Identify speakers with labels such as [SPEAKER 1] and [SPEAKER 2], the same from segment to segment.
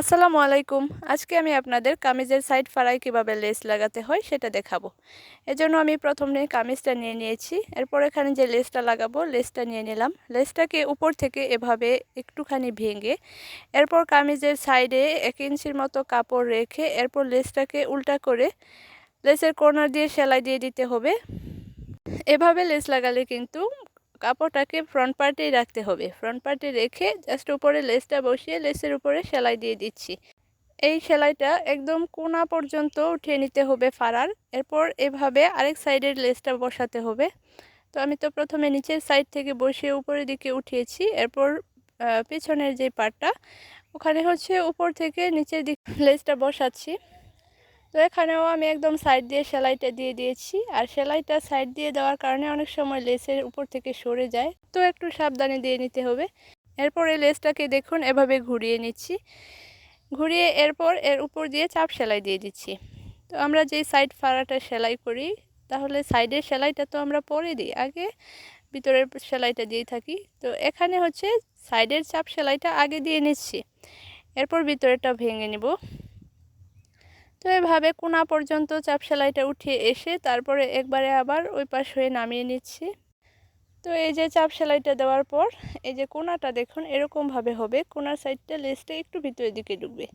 [SPEAKER 1] আসসালামু আলাইকুম। আজকে আমি আপনাদের কামিজের সাইড ফাড়ায় কীভাবে লেস লাগাতে হয় সেটা দেখাবো। এজন্য আমি প্রথমে কামিজটা নিয়ে নিয়েছি, এরপর এখানে যে লেসটা লাগাবো, লেসটা নিয়ে নিলাম। লেসটাকে উপর থেকে এভাবে একটুখানি ভেঙে, এরপর কামিজের সাইডে এক ইঞ্চির মতো কাপড় রেখে, এরপর লেসটাকে উল্টা করে লেসের কর্নার দিয়ে সেলাই দিয়ে দিতে হবে। এভাবে লেস লাগালে কিন্তু কাপড়টাকে ফ্রন্ট পার্টেই রাখতে হবে। ফ্রন্ট পার্টে রেখে জাস্ট উপরে লেসটা বসিয়ে লেসের উপরে সেলাই দিয়ে দিচ্ছি। এই সেলাইটা একদম কোনা পর্যন্ত উঠিয়ে নিতে হবে ফাড়ার। এরপর এভাবে আরেক সাইডের লেসটা বসাতে হবে। তো আমি তো প্রথমে নিচের সাইড থেকে বসিয়ে উপরের দিকে উঠিয়েছি। এরপর পেছনের যে পার্টটা ওখানে হচ্ছে উপর থেকে নিচের দিক লেসটা বসাচ্ছি। তো এখানেও আমি একদম সাইড দিয়ে সেলাইটা দিয়ে দিয়েছি। আর সেলাইটা সাইড দিয়ে দেওয়ার কারণে অনেক সময় লেসের উপর থেকে সরে যায়। তো একটু সাবধানে দিয়ে নিতে হবে। এরপর এই লেসটাকে দেখুন, এভাবে ঘুরিয়ে নিচ্ছি। ঘুরিয়ে এরপর এর উপর দিয়ে চাপ সেলাই দিয়ে দিচ্ছি। তো আমরা যেই সাইড ফাড়াটা সেলাই করি, তাহলে সাইডের সেলাইটা তো আমরা পরে দিই, আগে ভিতরের সেলাইটা দিয়ে থাকি। তো এখানে হচ্ছে সাইডের চাপ সেলাইটা আগে দিয়ে নিচ্ছি। এরপর ভিতরেটা ভেঙে নিব। তো এভাবে কোনা পর্যন্ত চাপ সেলাইটা উঠিয়ে এসে তারপরে একবারে আবার ওই পাশ হয়ে নামিয়ে নিচ্ছি। তো এই যে চাপ সেলাইটা দেওয়ার পর এই যে কোনাটা দেখুন এরকমভাবে হবে, কোনার সাইডটা লেসটা একটু ভিতরের দিকে ঢুকবে।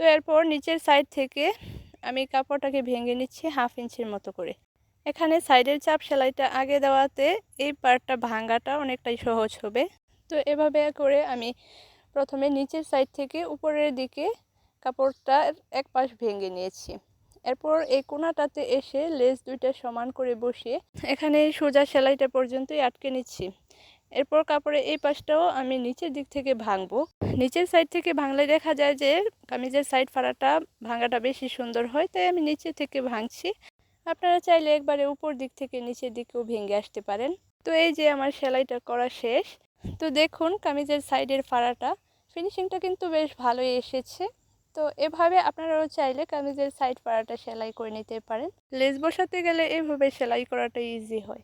[SPEAKER 1] তো এরপর নিচের সাইড থেকে আমি কাপড়টাকে ভেঙে নিচ্ছি হাফ ইঞ্চির মতো করে। এখানে সাইডের চাপ সেলাইটা আগে দেওয়াতে এই পার্টটা ভাঙাটা অনেকটাই সহজ হবে। তো এভাবে করে আমি প্রথমে নিচের সাইড থেকে উপরের দিকে কাপড়টা এক পাশ ভেঙে নিয়েছি। এরপর এই কোনাটাতে এসে লেস দুইটা সমান করে বসিয়ে এখানে সোজা সেলাইটা পর্যন্তই আটকে নিচ্ছি। এরপর কাপড়ের এই পাশটাও আমি নিচের দিক থেকে ভাঙবো। নিচের সাইড থেকে ভাঙলে দেখা যায় যে কামিজের সাইড ফাড়াটা ভাঙাটা বেশি সুন্দর হয়, তাই আমি নিচে থেকে ভাঙছি। আপনারা চাইলে একবারে উপর দিক থেকে নিচের দিকেও ভেঙে আসতে পারেন। তো এই যে আমার সেলাইটা করা শেষ। তো দেখুন, কামিজের সাইডের ফাড়াটা, ফিনিশিংটা কিন্তু বেশ ভালোই এসেছে। তো এভাবে আপনারাও চাইলে কামিজের সাইড পাড়াটা সেলাই করে নিতে পারেন। লেস বসাতে গেলে এভাবে সেলাই করাটা ইজি হয়।